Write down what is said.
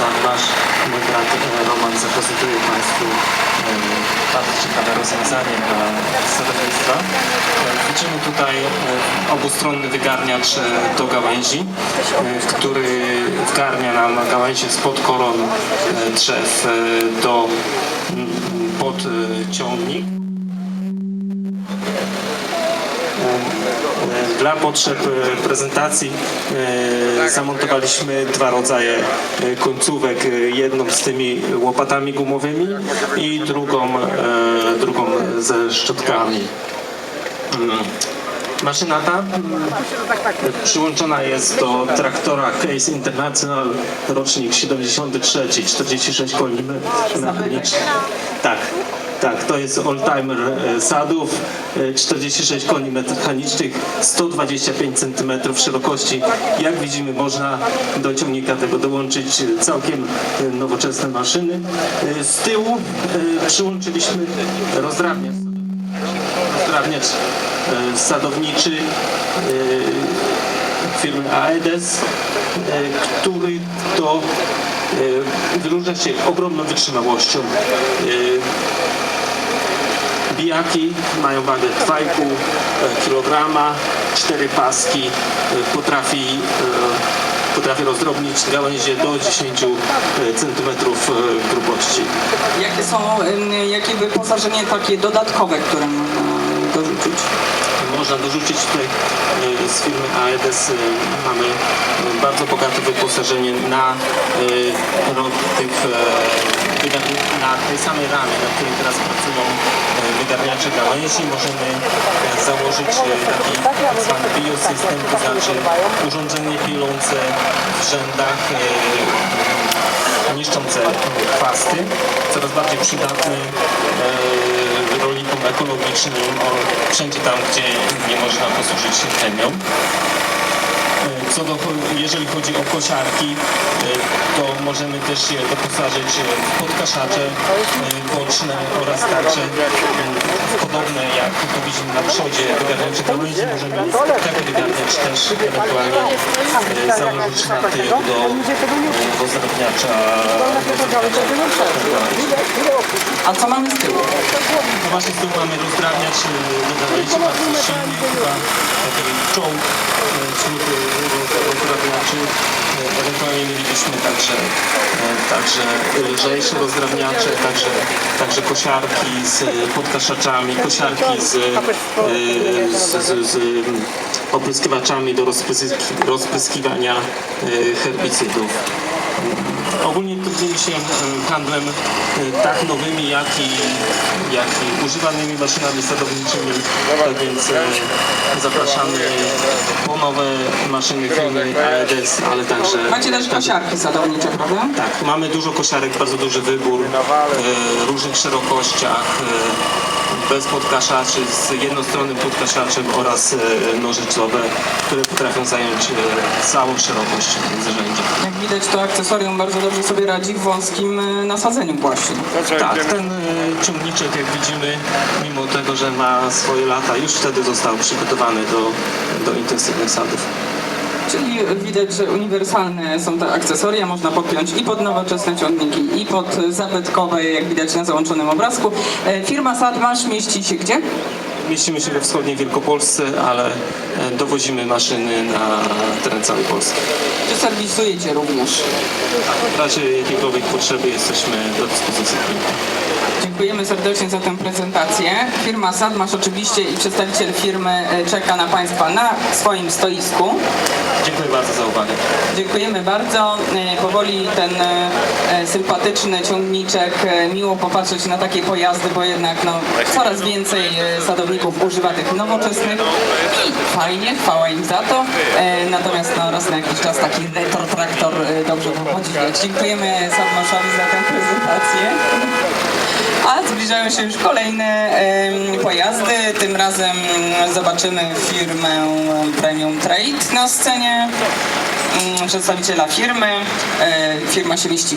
Sadmasz. Mój brat e, Roman zaprezentuje Państwu e, bardzo ciekawe rozwiązanie dla sadownictwa. E, Widzimy tutaj obustronny wygarniacz do gałęzi, który wgarnia nam gałęzie spod koron drzew do m, pod e, ciągnik. Dla potrzeb e, prezentacji e, zamontowaliśmy dwa rodzaje e, końcówek. Jedną z tymi łopatami gumowymi i drugą, drugą ze szczotkami. Mm. Maszyna ta mm, przyłączona jest do traktora Case International rocznik 73, 46 koni me- mechanicznych. Tak, tak, to jest oldtimer e, sadów, e, 46 koni mechanicznych, 125 cm szerokości. Jak widzimy można do ciągnika tego dołączyć e, całkiem e, nowoczesne maszyny. E, Z tyłu e, przyłączyliśmy rozdrabniacz rozdrabniacz e, sadowniczy e, firmy Aedes, e, który to e, wyróżnia się ogromną wytrzymałością. E, Bijaki mają wagę 2,5 kg, 4 paski, e, potrafi, e, potrafi rozdrobnić gałęzie do 10 cm grubości. Jakie są, jakie wyposażenie takie dodatkowe, które można dorzucić? Można dorzucić tutaj y, z firmy Aedes y, mamy y, bardzo bogate wyposażenie na na tej samej ramie, na której teraz pracują wygarniacze gałęzi. Możemy założyć taki tak zwany biosystem, to znaczy urządzenie pielące w rzędach niszczące chwasty, coraz bardziej przydatny e, rolnikom ekologicznym o, wszędzie tam, gdzie nie można posłużyć się chemią. E, Co do, jeżeli chodzi o kosiarki, e, to możemy też je doposażyć e, w podkaszacze boczne oraz także e, podobne jak to widzimy na przodzie wygarniacze gałęzi, możemy taki wygarniacz też ewentualnie założyć na tył do e, rozdrabniacza A co mamy z tyłu? no właśnie tu mamy rozdrabniacz y, do gałęzi, bardzo silny, chyba taki czołg wśród y, rozdrabniaczy. Y, Ewentualnie mielibyśmy także, także lżejsze rozdrabniacze, także, także kosiarki z podkaszaczami, kosiarki z, z, z, z opryskiwaczami do rozpryski- rozpryskiwania herbicydów. Ogólnie trudnimy się e, handlem e, tak nowymi, jak i, jak i używanymi maszynami sadowniczymi. Tak więc e, zapraszamy po nowe maszyny firmy Aedes, ale także... Macie też kosiarki sadownicze, prawda? Tak, mamy dużo kosiarek, bardzo duży wybór, różnych szerokościach, bez podkaszaczy, z jednostronnym podkaszaczem oraz nożyczowe, które potrafią zająć całą szerokość zrzędzia. Jak widać to akcesorium bardzo dobrze sobie radzi w wąskim y, nasadzeniu właśnie. Tak, ten e, ciągniczek jak widzimy, mimo tego, że ma swoje lata, już wtedy został przygotowany do, do intensywnych sadów. Czyli widać, że uniwersalne są te akcesoria, można podpiąć i pod nowoczesne ciągniki, i pod zabytkowe, jak widać na załączonym obrazku. E, Firma Sadmasz mieści się gdzie? Mieścimy się we wschodniej Wielkopolsce, ale e, dowozimy maszyny na teren całej Polski. Czy serwisujecie również? W razie jakiejkolwiek potrzeby jesteśmy do dyspozycji. Dziękujemy serdecznie za tę prezentację. Firma Sadmasz oczywiście i przedstawiciel firmy e, czeka na Państwa na swoim stoisku. Dziękuję bardzo za uwagę. Dziękujemy bardzo. E, Powoli ten sympatyczny ciągniczek, miło popatrzeć na takie pojazdy, bo jednak no, coraz więcej e, sadowników używa tych nowoczesnych i fajnie, chwała im za to. E, Natomiast no, raz na jakiś czas taki retro traktor e, dobrze podziwiać. Dziękujemy Sadmaszowi za tę prezentację. A zbliżają się już kolejne em, pojazdy. Tym razem zobaczymy firmę Premium Trade na scenie. Mm, Przedstawiciela firmy. E, Firma się mieści